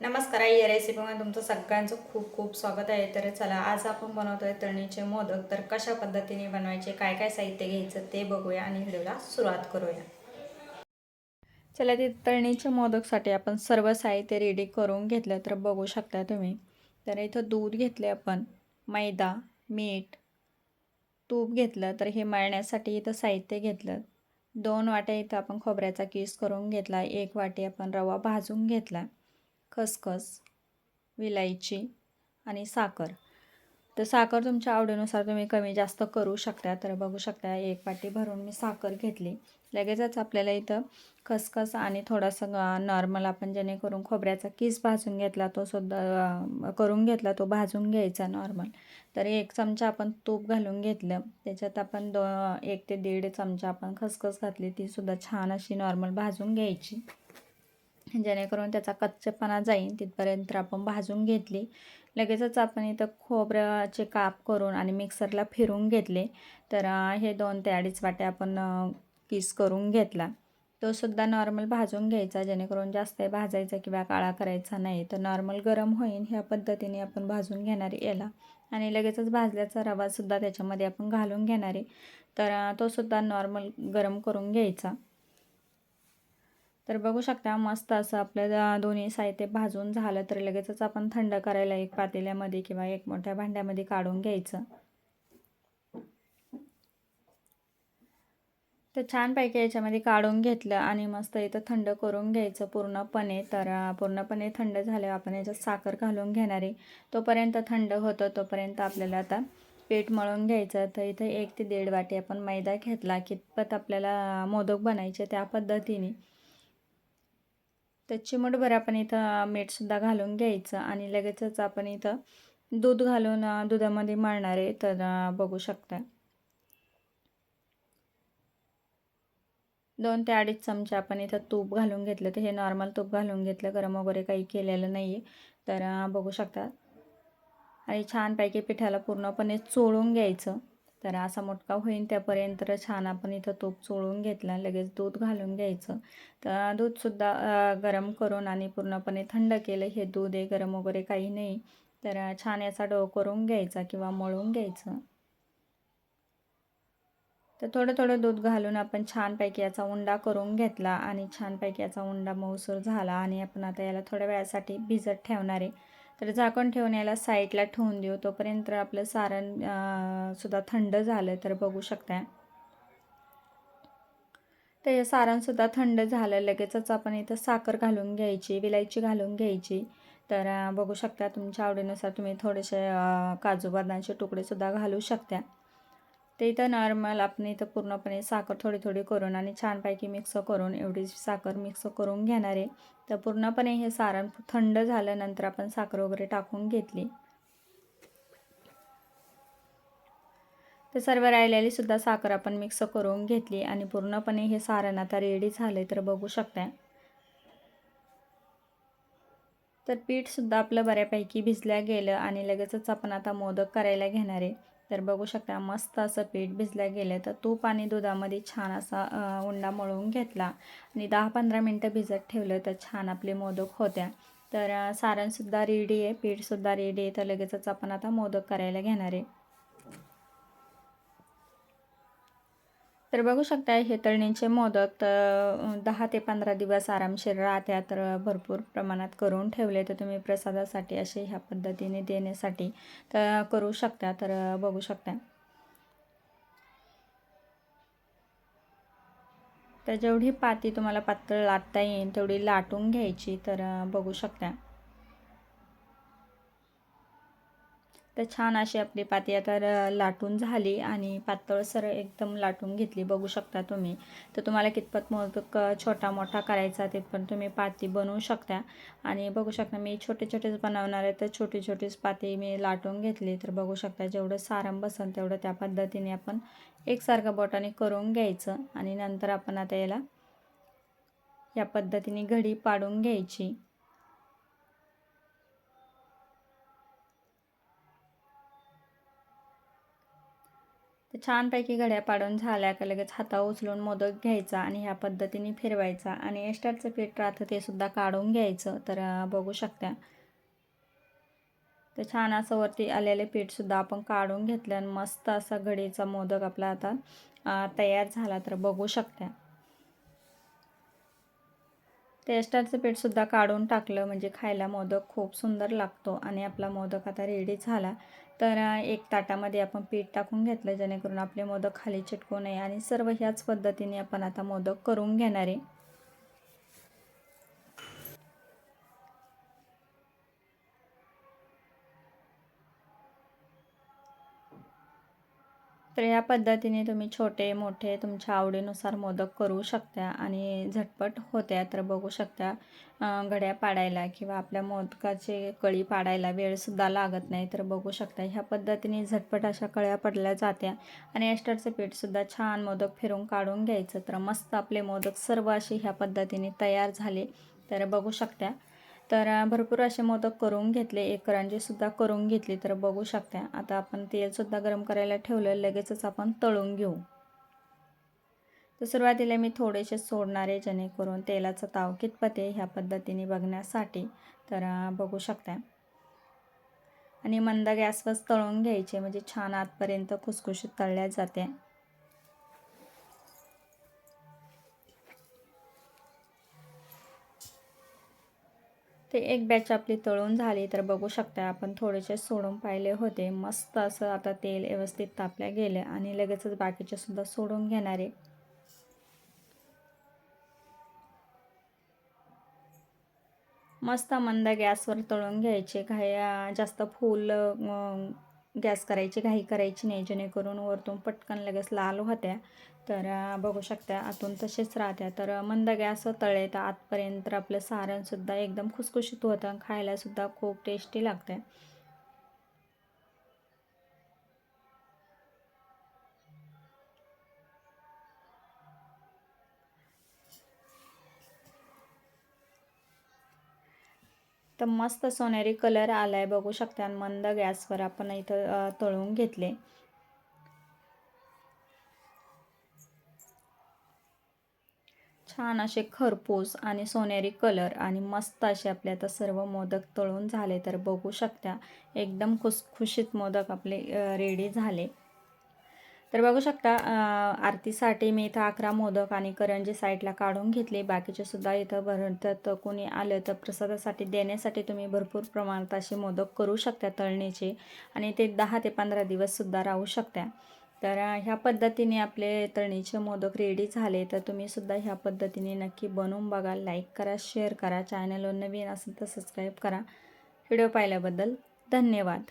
नमस्कार आई या रेसिपीमध्ये तुमचं सगळ्यांचं खूप खूप स्वागत आहे. तर चला आज आपण बनवतोय तळणीचे मोदक. तर कशा पद्धतीने बनवायचे काय काय साहित्य घ्यायचं ते बघूया आणि व्हिडिओला सुरुवात करूया. चला ते तळणीच्या मोदकसाठी आपण सर्व साहित्य रेडी करून घेतलं तर बघू शकता तुम्ही. तर इथं दूध घेतले आपण मैदा मीठ तूप घेतलं तर हे मळण्यासाठी इथं साहित्य घेतलं. दोन वाट्या इथं आपण खोबऱ्याचा किस करून घेतला एक वाटी आपण रवा भाजून घेतला. खसखस विलायची आणि साखर. तर साखर तुमच्या आवडीनुसार तुम्ही कमी जास्त करू शकता. तर बघू शकता एक वाटी भरून मी साखर घेतली. लगेचच आपल्याला इथं खसखस आणि थोडासा नॉर्मल आपण जेणेकरून खोबऱ्याचा किस भाजून घेतला तो सुद्धा करून घेतला तो भाजून घ्यायचा नॉर्मल. तर एक चमचा आपण तूप घालून घेतलं. त्याच्यात आपण दो एक ते दीड चमचा आपण खसखस घातली. तीसुद्धा छान अशी नॉर्मल भाजून घ्यायची. जेणेकरून त्याचा कच्चेपणा जाईल तिथपर्यंत आपण भाजून घेतली. लगेचच आपण इथं खोबऱ्याचे काप करून आणि मिक्सरला फिरून घेतले. तर हे दोन ते अडीच वाटे आपण पीस करून घेतला. तो सुद्धा नॉर्मल भाजून घ्यायचा जेणेकरून जास्त भाजायचा किंवा काळा करायचा नाही. तर नॉर्मल गरम होईल ह्या पद्धतीने आपण भाजून घेणार याला. आणि लगेचच भाजल्याचा रवासुद्धा त्याच्यामध्ये आपण घालून घेणार आहे. तर तो सुद्धा नॉर्मल गरम करून घ्यायचा. तर बघू शकता मस्त असं आपल्या दोन्ही साहित्य भाजून झालं तर लगेचच आपण थंड करायला एक पातेल्यामध्ये किंवा एक मोठ्या भांड्यामध्ये काढून घ्यायचं. तर छानपैकी याच्यामध्ये काढून घेतलं आणि मस्त इथं थंड करून घ्यायचं पूर्णपणे. तर पूर्णपणे थंड झाल्यावर आपण याच्यात साखर घालून घेणार आहे. तोपर्यंत थंड होतं तोपर्यंत आपल्याला आता पीठ मळून घ्यायचं. तर इथं एक ते दीड वाटी आपण मैदा घेतला. कितपत आपल्याला मोदक बनायचे त्या पद्धतीने. तर चिमटभर आपण इथं मीठसुद्धा घालून घ्यायचं आणि लगेचच आपण इथं दूध घालून दुधामध्ये मळणार आहे. तर बघू शकता. दोन ते अडीच चमचे आपण इथं तूप घालून घेतलं तर हे नॉर्मल तूप घालून घेतलं. गरम वगैरे काही केलेलं नाही आहे तर बघू शकता. आणि छानपैकी पिठाला पूर्णपणे चोळून घ्यायचं. तर असा मोठका होईन त्यापर्यंत छान आपण इथं तूप चोळून घेतला लगेच दूध घालून घ्यायचं. तर दूधसुद्धा गरम करून आणि पूर्णपणे थंड केलं हे दूध आहे गरम वगैरे काही नाही. तर छान याचा डो करून घ्यायचा किंवा मळून घ्यायचं. तर थोडं थोडं दूध घालून आपण छानपैकी याचा उंडा करून घेतला आणि छानपैकी याचा उंडा मऊसूर झाला आणि आपण आता याला थोड्या वेळासाठी भिजत ठेवणार आहे. तर झाकण ठेवून याला साईडला ठेवून देऊ. तोपर्यंत आपलं सारण सुद्धा थंड झालं तर बघू शकता तर हे सारणसुद्धा थंड झालं. लगेचच आपण इथं साखर घालून घ्यायची विलायची घालून घ्यायची. तर बघू शकता तुमच्या आवडीनुसार तुम्ही थोडेसे काजू बदामचे तुकडेसुद्धा घालू शकता ते इथं नॉर्मल आपण इथं पूर्णपणे साखर थोडी थोडी करून आणि छानपैकी मिक्स करून एवढी साखर मिक्स करून घेणार आहे. तर पूर्णपणे हे सारण थंड झाल्यानंतर आपण साखर वगैरे टाकून घेतली. तर सर्व राहिलेली सुद्धा साखर आपण मिक्स करून घेतली आणि पूर्णपणे हे सारण आता रेडी झाले तर बघू शकता. तर पीठसुद्धा आपलं बऱ्यापैकी भिजल्या गेलं आणि लगेचच आपण आता मोदक करायला घेणार आहे. तर बघू शकता मस्त असं पीठ भिजलं गेलं तर तूप आणि दुधामध्ये छान असा उंडा मळून घेतला. आणि दहा पंधरा मिनटं भिजत ठेवलं तर छान आपले मोदक होत्या. तर सारणसुद्धा रेडी आहे पीठसुद्धा रेडी आहे. तर लगेचच आपण आता मोदक करायला घेणार आहे. तर बघू शकता हे तळणींचे मोदक तर दहा ते पंधरा दिवस आरामशीर राहत्या तर भरपूर प्रमाणात करून ठेवले तर तुम्ही प्रसादासाठी असे ह्या पद्धतीने देण्यासाठी तर करू शकता तर बघू शकता. तर जेवढी पाती तुम्हाला पातळ लाटता येईल तेवढी लाटून घ्यायची तर बघू शकता. तर छान अशी आपली पाती आता लाटून झाली आणि पातळसर एकदम लाटून घेतली. बघू शकता तुम्ही. तर तुम्हाला कितपत मोदक छोटा मोठा करायचा ते पण तुम्ही पाती बनवू शकता. आणि बघू शकता मी छोटे छोटेच बनवणार आहे तर छोटी छोटीच पाती मी लाटून घेतली. तर बघू शकता जेवढं सारं बसन तेवढं त्या पद्धतीने आपण एकसारखं बोटाने करून घ्यायचं. आणि नंतर आपण आता याला या पद्धतीने घडी पाडून घ्यायची. तर छानपैकी घड्या पाडून झाल्या का लगेच हाता उचलून मोदक घ्यायचा आणि ह्या पद्धतीने फिरवायचा. आणि एस्टारचं पीठ राहतं ते सुद्धा काढून घ्यायचं. तर बघू शकता. तर छान असं वरती आलेले पीठसुद्धा आपण काढून घेतलं आणि मस्त असा घडीचा मोदक आपला आता तयार झाला. तर बघू शकता. ते पीठसुद्धा काढून टाकलं म्हणजे खायला मोदक खूप सुंदर लागतो आणि आपला मोदक आता रेडी झाला. तर एक ताटामध्ये आपण पीठ टाकून घेतलं जेणेकरून आपले मोदक खाली चिटकू नये. आणि सर्व ह्याच पद्धतीने आपण आता मोदक करून घेणार आहे. तर या पद्धतीने तुम्ही छोटे मोठे तुमच्या आवडीनुसार मोदक करू शकता आणि झटपट होत्या तर बघू शकता घड्या पाडायला किंवा आपल्या मोदकाचे कळी पाडायला वेळसुद्धा लागत नाही. तर बघू शकता ह्या पद्धतीने झटपट अशा कळ्या पडल्या जात्या आणि एस्टरचं पीठसुद्धा छान मोदक फिरून काढून घ्यायचं. तर मस्त आपले मोदक सर्व असे ह्या पद्धतीने तयार झाले. तर बघू शकता तर भरपूर असे मोदक करून घेतले. एक सुद्धा करून घेतली तर बघू शकता. आता आपण तेलसुद्धा गरम करायला ठेवलं. लगेचच आपण तळून घेऊ. तर सुरुवातीला मी थोडेसे सोडणारे जेणेकरून तेलाचा ताव कितपत आहे ह्या पद्धतीने बघण्यासाठी. तर बघू शकता. आणि मंद गॅसवर तळून घ्यायचे. म्हणजे छान आतपर्यंत खुसखुशीत तळल्या जाते ते एक बॅच आपली तळून झाली तर बघू शकता आपण थोडेसे सोडून पाहिले होते. मस्त असं आता तेल व्यवस्थित तापल्या गेले आणि लगेचच बाकीचे सुद्धा सोडून घेणारे मस्त मंद गॅसवर तळून घ्यायचे. घाई जास्त फुल गॅस करायची घाई करायची नाही जेणेकरून वरतून पटकन लगेच लाल होत्या. तर बघू शकता आतून तसेच राहत्या. तर मंद गॅस तळे तर आतपर्यंत आपलं सारणसुद्धा एकदम खुसखुशीत होतं. आणि खायलासुद्धा खूप टेस्टी लागतं तर मस्त सोनेरी कलर आला आहे बघू शकता. आणि मंद गॅसवर आपण इथं तळून घेतले. छान असे खरपूस आणि सोनेरी कलर आणि मस्त असे आपले आता सर्व मोदक तळून झाले तर बघू शकता. एकदम खुस खुशीत मोदक आपले रेडी झाले. तर बघू शकता आरतीसाठी मी इथं अकरा मोदक आणि करंजी साईडला काढून घेतले. बाकीचे सुद्धा इथं भरतात. कोणी आलं तर प्रसादासाठी देण्यासाठी तुम्ही भरपूर प्रमाणात असे मोदक करू शकता तळणीचे. आणि ते दहा ते पंधरा दिवससुद्धा राहू शकता तर ह्या पद्धतीने आपले तळणीचे मोदक रेडी झाले तर तुम्ही सुद्धा ह्या पद्धतीने नक्की बनवून बघा. लाईक करा शेअर करा. चॅनलवर नवीन असेल तर सबस्क्राईब करा. व्हिडिओ पाहिल्याबद्दल धन्यवाद.